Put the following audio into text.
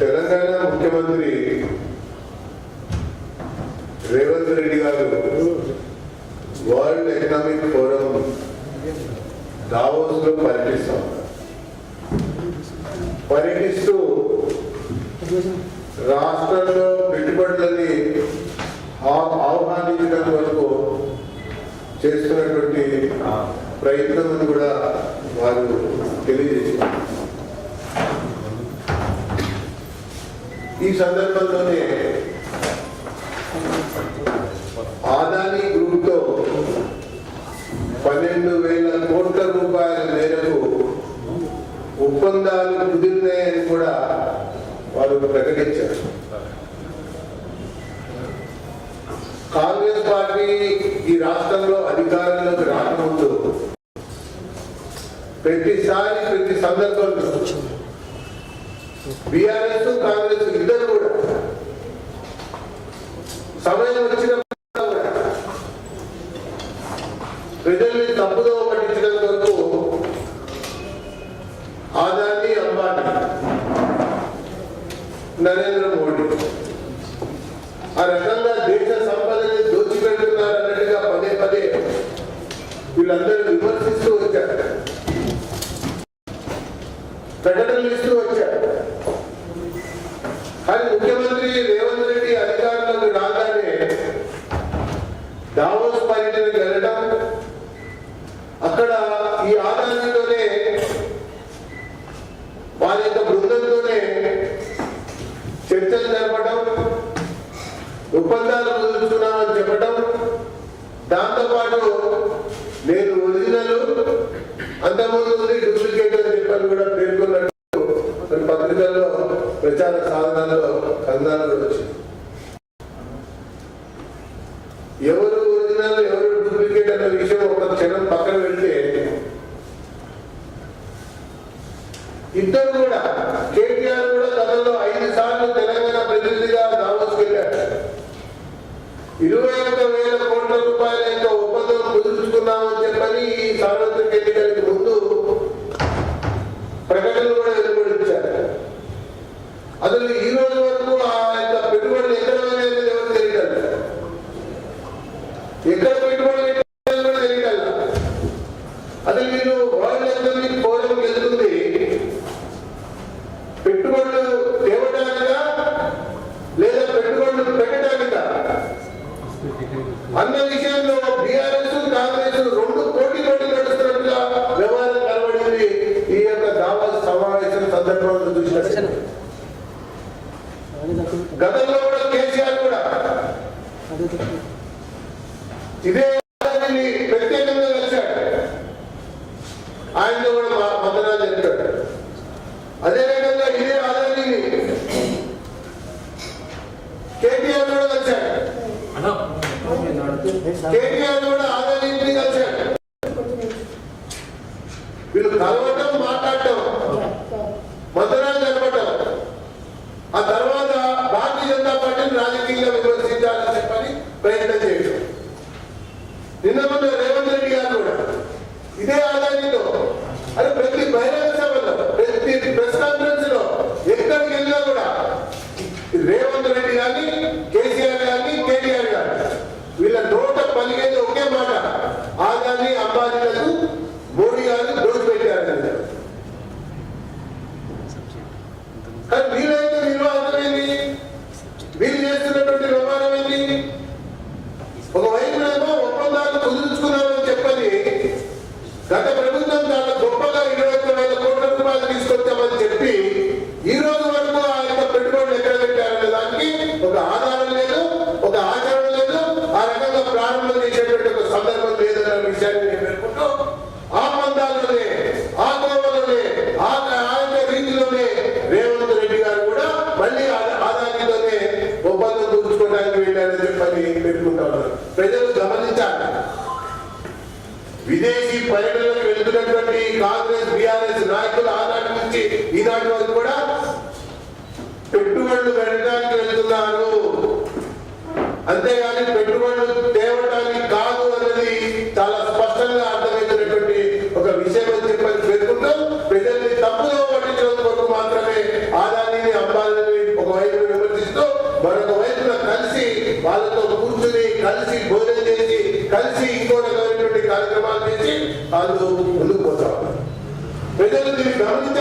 తెలంగాణ ముఖ్యమంత్రి రేవంత్ రెడ్డి గారు world economic forum దావోస్లో పర్యటిస్తాం. పర్యటిస్తూ రాష్ట్రంలో పెట్టుబడులని ఆహ్వానించడం వరకు చేస్తున్నటువంటి ప్రయత్నం కూడా వారు తెలియజేస్తున్నారు. ఈ సందర్భంలోనే ఆదాని గ్రూప్తో పన్నెండు వేల కోట్ల రూపాయల మేరకు ఒప్పందాలు కుదిరినాయని కూడా వారు ప్రకటించారు కాంగ్రెస్ పార్టీ ఈ రాష్ట్రంలో అధికారంలోకి రాకముందు ప్రతిసారి ప్రతి సందర్భంలో బీఆర్ఎస్ కాంగ్రెస్ ఇద్దరు కూడా సమయం వచ్చిన కూడా ప్రజల్ని తప్పుదో పట్టించడం కొరకు ఆదాని అంబానీ నరేంద్ర మోడీ ఆ రకంగా దేశ సంపదని దోచిపెడుతున్నారు అన్నట్టుగా పదే పదే వీళ్ళందరూ విమర్శిస్తూ వచ్చారు ప్రకటనలు ఇస్తూ వచ్చారు కానీ ముఖ్యమంత్రి రేవంత్ రెడ్డి అధికారంలోకి రాగానే దావోస్ పర్యటనకు వెళ్ళడం అక్కడ ఈ ఆదాయంతోనే వారి యొక్క బృందంతోనే చర్చలు జరపడం ఒప్పందాలు కుదుర్చున్నామని చెప్పడం దాంతోపాటు నేను ఒరిజినల్ అంతకుముందు ఉంది డూప్లికేట్ అని చెప్పని కూడా పేర్కొన్నట్టు కొన్ని పత్రికల్లో ప్రచార సాధనాల్లో కందాలు కూడా వచ్చింది ఎవరు ఒరిజినల్ ఎవరు డూప్లికేట్ అనే విషయం ఒక క్షణం పక్కన వెళ్తే ఇద్దరు కూడా కేటీఆర్ కూడా గతంలో ఐదు సార్లు తెలంగాణ ప్రతినిధిగా దావోస్కి వెళ్ళారు. ఇరవై ఒక్క వేల కోట్ల రూపాయల యొక్క ఒప్పందం కుదుర్చుకున్నామని చెప్పని ఈ సార్వత్రిక ఎన్నికలకు ముందు ప్రకటనలు కూడా వెలువడించారు. అసలు ఈరోజు రోజు వరకు ఆ యొక్క పెట్టుబడులు ఎక్కడ అనేది ఎవరు తెలియదు ఎక్కడ పెట్టుబడులు పెట్టారో కూడా తెలియదు అసలు మీరు వరల్డ్ ఎకనామిక్ ఫోరం వెళ్తుంది పెట్టుబడులు తేవడానికా లేదా పెట్టుబడులు పెట్టడానికా అన్న విషయంలో బీఆర్ఎస్ కాంగ్రెస్ రెండు కోటి కోటి నడుస్తున్నట్టుగా వ్యవహారం కనబడింది. ఈ యొక్క దావా సమావేశం సందర్భంలో చూసినట్టు గతంలో కూడా కేసీఆర్ కూడా ఇదే ప్రత్యేకంగా కలిశాడు. ఆయనతో కూడా మద్దతు చెప్పాడు అదే రకంగా ఇదే ఆదాయాన్ని కేటీఆర్ కూడా కలిశాడు కేటీఆర్ కూడా ఆదాయాన్ని కలిశాడు. వీళ్ళు కలవటం మాట్లాడటం మందనాలు జరపటం ఆ తర్వాత భారతీయ జనతా పార్టీని రాజకీయంగా విమర్శించాలని చెప్పని ప్రయత్నం చేయడం పర్యటనలకు వెళ్తున్నటువంటి కాంగ్రెస్ బిఆర్ఎస్ నాయకులు ఆనాటి నుంచి ఈనాటి వరకు కూడా పెట్టుబడులు పెట్టడానికి వెళ్తున్నారు. అంతేగాని పెట్టుబడులు తేవటానికి కాదు అనేది చాలా స్పష్టంగా అర్థమవుతున్నటువంటి ఒక విషయం అని చెప్పని పేర్కొంటూ ప్రజల్ని తప్పుదో పట్టించడం కొరకు మాత్రమే ఆదాని అమ్మాలని ఒకవైపు విమర్శిస్తూ మరొక వైపున కలిసి వాళ్ళతో కూర్చుని కలిసి భోజనం చేసి కలిసి ఇంకో కార్యక్రమాలు చేసి అందులో ముందుకు పోతాం. ప్రజలు దీన్ని గమనించి